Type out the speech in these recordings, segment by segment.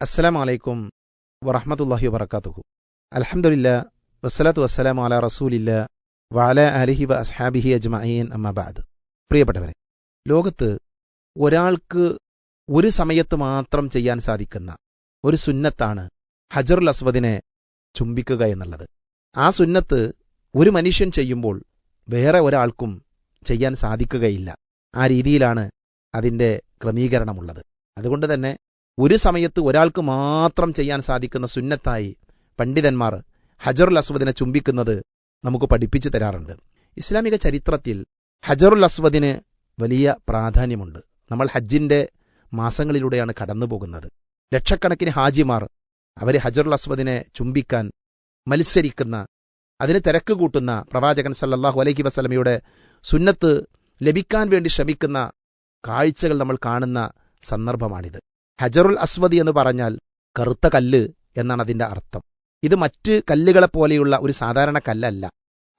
അസ്സലാമു അലൈക്കും വറഹമത്തല്ലാഹി വബർക്കാത്തുഹു അലഹമുല്ല വസ്സലാത്തു വസ്സലാം അല റസൂലില്ല വാല അലഹി വ അസ്ഹാബിഹി അജ്മഅീൻ അമ്മബാദ് പ്രിയപ്പെട്ടവരെ ലോകത്ത് ഒരാൾക്ക് ഒരു സമയത്ത് മാത്രം ചെയ്യാൻ സാധിക്കുന്ന ഒരു സുന്നത്താണ് ഹജറുൽ അസ്വദിനെ ചുംബിക്കുക എന്നുള്ളത്. ആ സുന്നത്ത് ഒരു മനുഷ്യൻ ചെയ്യുമ്പോൾ വേറെ ഒരാൾക്കും ചെയ്യാൻ സാധിക്കുകയില്ല. ആ രീതിയിലാണ് അതിന്റെ ക്രമീകരണമുള്ളത്. അതുകൊണ്ട് തന്നെ ഒരു സമയത്ത് ഒരാൾക്ക് മാത്രം ചെയ്യാൻ സാധിക്കുന്ന സുന്നത്തായി പണ്ഡിതന്മാർ ഹജറുൽ അസ്വദിനെ ചുംബിക്കുന്നത് നമുക്ക് പഠിപ്പിച്ചു തരാറുണ്ട്. ഇസ്ലാമിക ചരിത്രത്തിൽ ഹജറുൽ അസ്വദിന് വലിയ പ്രാധാന്യമുണ്ട്. നമ്മൾ ഹജ്ജിന്റെ മാസങ്ങളിലൂടെയാണ് കടന്നുപോകുന്നത്. ലക്ഷക്കണക്കിന് ഹാജിമാർ അവർ ഹജറുൽ അസ്വദിനെ ചുംബിക്കാൻ മത്സരിക്കുന്ന അതിന് തിരക്ക് കൂട്ടുന്ന പ്രവാചകൻ സല്ലാഹു അലൈഹി വസല്ലമയുടെ സുന്നത്ത് ലഭിക്കാൻ വേണ്ടി ശ്രമിക്കുന്ന കാഴ്ചകൾ നമ്മൾ കാണുന്ന സന്ദർഭമാണിത്. ഹജറുൽ അസ്വദി എന്ന് പറഞ്ഞാൽ കറുത്ത കല്ല് എന്നാണ് അതിന്റെ അർത്ഥം. ഇത് മറ്റ് കല്ലുകളെ പോലെയുള്ള ഒരു സാധാരണ കല്ലല്ല.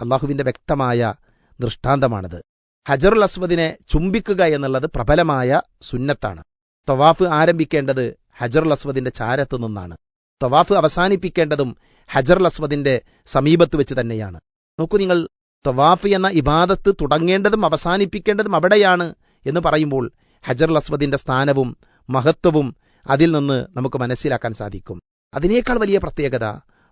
അള്ളാഹുവിന്റെ വ്യക്തമായ ദൃഷ്ടാന്തമാണിത്. ഹജറുൽ അസ്വദിനെ ചുംബിക്കുക എന്നുള്ളത് പ്രബലമായ സുന്നത്താണ്. തവാഫ് ആരംഭിക്കേണ്ടത് ഹജറുൽ അസ്വദിന്റെ ചാരത്തു നിന്നാണ്. തവാഫ് അവസാനിപ്പിക്കേണ്ടതും ഹജറുൽ അസ്വദിന്റെ സമീപത്ത് വെച്ച് തന്നെയാണ്. നോക്കൂ നിങ്ങൾ തവാഫ് എന്ന ഇബാദത്ത് തുടങ്ങേണ്ടതും അവസാനിപ്പിക്കേണ്ടതും അവിടെയാണ് എന്ന് പറയുമ്പോൾ ഹജറുൽ അസ്വദിന്റെ സ്ഥാനവും മഹത്വവും അതിൽ നിന്ന് നമുക്ക് മനസ്സിലാക്കാൻ സാധിക്കും. അതിനേക്കാൾ വലിയ പ്രത്യേകത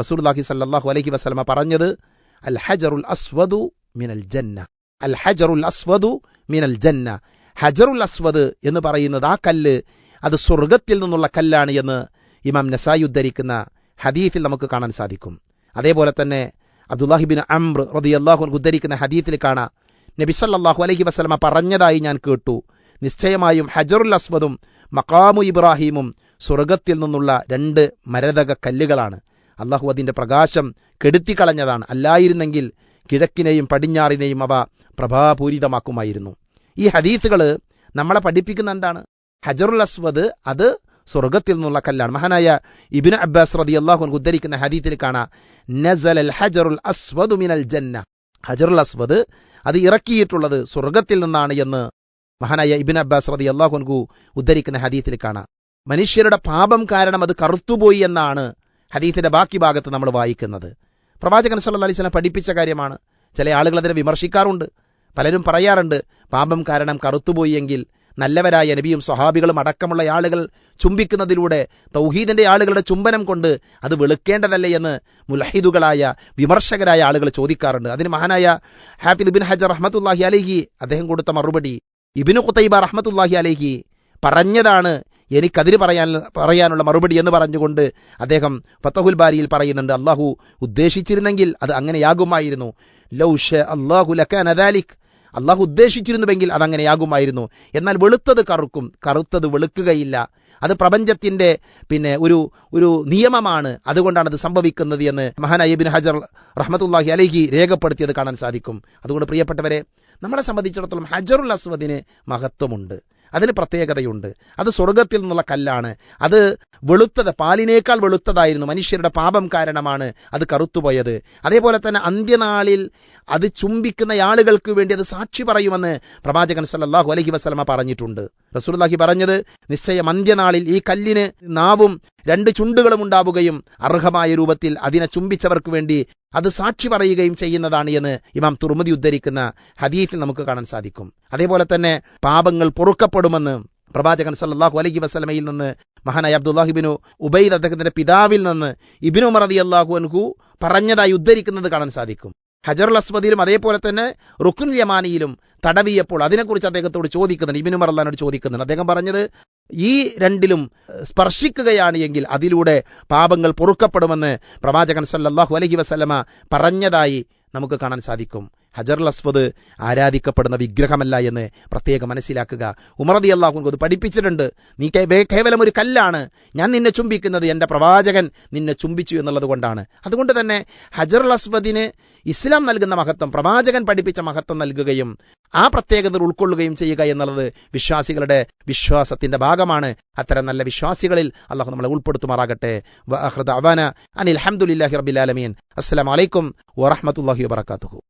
റസൂൽഹി സല്ലാഹു അലഹി വസ്ലമ പറഞ്ഞത് അൽ ഹജറുൽ അസ്വദു മിനൽ ജന്ന. അൽ ഹജറുൽ അസ്വദു മിനൽ ജന്ന. ഹജറുൽ അസ്വദ് എന്ന് പറയുന്നത് ആ കല്ല് അത് സ്വർഗത്തിൽ നിന്നുള്ള കല്ലാണ് എന്ന് ഇമാം നസായി ഉദ്ധരിക്കുന്ന ഹദീഫിൽ നമുക്ക് കാണാൻ സാധിക്കും. അതേപോലെ തന്നെ അബ്ദുല്ലാഹിബിൻ അംർ റതി അള്ളാഹു ഉദ്ധരിക്കുന്ന ഹദീഫിൽ കാണാം. നബി സല്ലാഹു അലഹി വസ്ലമ പറഞ്ഞതായി ഞാൻ കേട്ടു. നിശ്ചയമായും ഹജറുൽ അസ്വദും മക്കാമു ഇബ്രാഹീമും സ്വർഗത്തിൽ നിന്നുള്ള രണ്ട് മരതക കല്ലുകളാണ്. അള്ളാഹു അതിന്റെ പ്രകാശം കെടുത്തിക്കളഞ്ഞതാണ്. അല്ലായിരുന്നെങ്കിൽ കിഴക്കിനെയും പടിഞ്ഞാറിനെയും അവ പ്രഭാപൂരിതമാക്കുമായിരുന്നു. ഈ ഹദീസുകൾ നമ്മളെ പഠിപ്പിക്കുന്ന എന്താണ്? ഹജറുൽ അസ്വദ് അത് സ്വർഗത്തിൽ നിന്നുള്ള കല്ലാണ്. മഹാനായ ഇബിന് അബ്ബാസ് റതി അള്ളാഹു ഉദ്ധരിക്കുന്ന ഹദീത്തിൽ കാണാം നസൽ ഹജറുൽ അസ്വദ് മിനൽ ജന്ന. ഹജറുൽ അസ്വദ് അത് ഇറക്കിയിട്ടുള്ളത് സ്വർഗത്തിൽ നിന്നാണ് എന്ന് മഹാനായ ഇബിൻ അബ്ബാസ് റതി അള്ളാഹുൻകു ഉദ്ധരിക്കുന്ന ഹദീത്തിൽ കാണാം. മനുഷ്യരുടെ പാപം കാരണം അത് കറുത്തുപോയി എന്നാണ് ഹദീത്തിന്റെ ബാക്കി ഭാഗത്ത് നമ്മൾ വായിക്കുന്നത്. പ്രവാചകൻ സല്ല അലൈസ്ലം പഠിപ്പിച്ച കാര്യമാണ്. ചില ആളുകൾ അതിനെ വിമർശിക്കാറുണ്ട്. പലരും പറയാറുണ്ട് പാപം കാരണം കറുത്തുപോയിയെങ്കിൽ നല്ലവരായ നബിയും സ്വഹാബികളും അടക്കമുള്ള ആളുകൾ ചുംബിക്കുന്നതിലൂടെ തൗഹീദിന്റെ ആളുകളുടെ ചുംബനം കൊണ്ട് അത് വെളുക്കേണ്ടതല്ലേ എന്ന് മുലഹിദുകളായ വിമർശകരായ ആളുകൾ ചോദിക്കാറുണ്ട്. അതിന് മഹാനായ ഹാഫിദ് ബിൻ ഹജർ റഹ്മത്തുല്ലാഹി അലഹി അദ്ദേഹം കൊടുത്ത മറുപടി ഇബിനു കുത്തൈബ റഹ്മത്തുല്ലാഹി അലേഹി പറഞ്ഞതാണ് എനിക്കതിന് പറയാൻ പറയാനുള്ള മറുപടി എന്ന് പറഞ്ഞുകൊണ്ട് അദ്ദേഹം ഫത്തഹുൽ ബാരിയിൽ പറയുന്നുണ്ട് അള്ളാഹു ഉദ്ദേശിച്ചിരുന്നെങ്കിൽ അത് അങ്ങനെയാകുമായിരുന്നു. ലൗഷ അള്ളാഹു ലക്കാനദാലിക് അള്ളാഹു ഉദ്ദേശിച്ചിരുന്നുവെങ്കിൽ അതങ്ങനെയാകുമായിരുന്നു. എന്നാൽ വെളുത്തത് കറുക്കും കറുത്തത് വെളുക്കുകയില്ല. അത് പ്രപഞ്ചത്തിന്റെ പിന്നെ ഒരു ഒരു നിയമമാണ് അതുകൊണ്ടാണ് അത് സംഭവിക്കുന്നത് എന്ന് മഹാനായിബിൻ ഹജർ റഹ്മത്തുല്ലാഹി അലഹി രേഖപ്പെടുത്തിയത് കാണാൻ സാധിക്കും. അതുകൊണ്ട് പ്രിയപ്പെട്ടവരെ നമ്മളെ സംബന്ധിച്ചിടത്തോളം ഹജറുൽ അസ്വദിന് മഹത്വമുണ്ട്. അതിന് പ്രത്യേകതയുണ്ട്. അത് സ്വർഗത്തിൽ നിന്നുള്ള കല്ലാണ്. അത് വെളുത്തത് പാലിനേക്കാൾ വെളുത്തതായിരുന്നു. മനുഷ്യരുടെ പാപം കാരണമാണ് അത് കറുത്തുപോയത്. അതേപോലെ തന്നെ അന്ത്യനാളിൽ അത് ചുംബിക്കുന്ന ആളുകൾക്ക് വേണ്ടി അത് സാക്ഷി പറയുമെന്ന് പ്രവാചകൻ സല്ലാഹു അലഹി വസ്ലമ പറഞ്ഞിട്ടുണ്ട്. റസൂർലാഹി പറഞ്ഞത് നിശ്ചയം അന്ത്യനാളിൽ ഈ കല്ലിന് നാവും രണ്ട് ചുണ്ടുകളും ഉണ്ടാവുകയും അർഹമായ രൂപത്തിൽ അതിനെ ചുംബിച്ചവർക്ക് വേണ്ടി അത് സാക്ഷി പറയുകയും ചെയ്യുന്നതാണ് എന്ന് ഇമാം തുറമുതി ഉദ്ധരിക്കുന്ന ഹദീഫിൽ നമുക്ക് കാണാൻ സാധിക്കും. അതേപോലെ തന്നെ പാപങ്ങൾ പൊറുക്കപ്പെടുമെന്ന് പ്രവാചകൻ സല്ലാഹു അലൈഹി വസ്ലമയിൽ നിന്ന് മഹാനായ അബ്ദുല്ലാഹിബിനു ഉബൈദ് അദ്ദേഹത്തിന്റെ പിതാവിൽ നിന്ന് ഇബിനു മറദി അള്ളാഹു അൻഹു പറഞ്ഞതായി ഉദ്ധരിക്കുന്നത് കാണാൻ സാധിക്കും. ഹജറുൽ അസ്മദിയിലും അതേപോലെ തന്നെ റുക്കുൻ യമാനിയിലും തടവിയപ്പോൾ അതിനെക്കുറിച്ച് അദ്ദേഹത്തോട് ചോദിക്കുന്നുണ്ട്. ഇബിനു മറല്ലാനോട് ചോദിക്കുന്നുണ്ട്. അദ്ദേഹം പറഞ്ഞത് ഈ രണ്ടിലും സ്പർശിക്കുകയാണ് എങ്കിൽ അതിലൂടെ പാപങ്ങൾ പൊറുക്കപ്പെടുമെന്ന് പ്രവാചകൻ സല്ലാഹു അലഹി വസ്ലമ പറഞ്ഞതായി നമുക്ക് കാണാൻ സാധിക്കും. ഹജറുൽ അസ്വദ് ആരാധിക്കപ്പെടുന്ന വിഗ്രഹമല്ല എന്ന് പ്രത്യേകം മനസ്സിലാക്കുക. ഉമറദി അള്ളാഹു അത് പഠിപ്പിച്ചിട്ടുണ്ട്. നീ കേവലം ഒരു കല്ലാണ്. ഞാൻ നിന്നെ ചുംബിക്കുന്നത് എന്റെ പ്രവാചകൻ നിന്നെ ചുംബിച്ചു എന്നുള്ളത് കൊണ്ടാണ്. അതുകൊണ്ട് തന്നെ ഹജറുൽ അസ്വദിന് ഇസ്ലാം നൽകുന്ന മഹത്വം പ്രവാചകൻ പഠിപ്പിച്ച മഹത്വം നൽകുകയും ആ പ്രത്യേകത ഉൾക്കൊള്ളുകയും ചെയ്യുക എന്നുള്ളത് വിശ്വാസികളുടെ വിശ്വാസത്തിന്റെ ഭാഗമാണ്. അത്തരം നല്ല വിശ്വാസികളിൽ അള്ളാഹു നമ്മളെ ഉൾപ്പെടുത്തുമാറാകട്ടെ. അനിൽ അഹമ്മദുല്ലാഹി റബിലാലമീൻ അസ്സലാം വലൈക്കും വറഹമത്തല്ലാഹി വാത്തു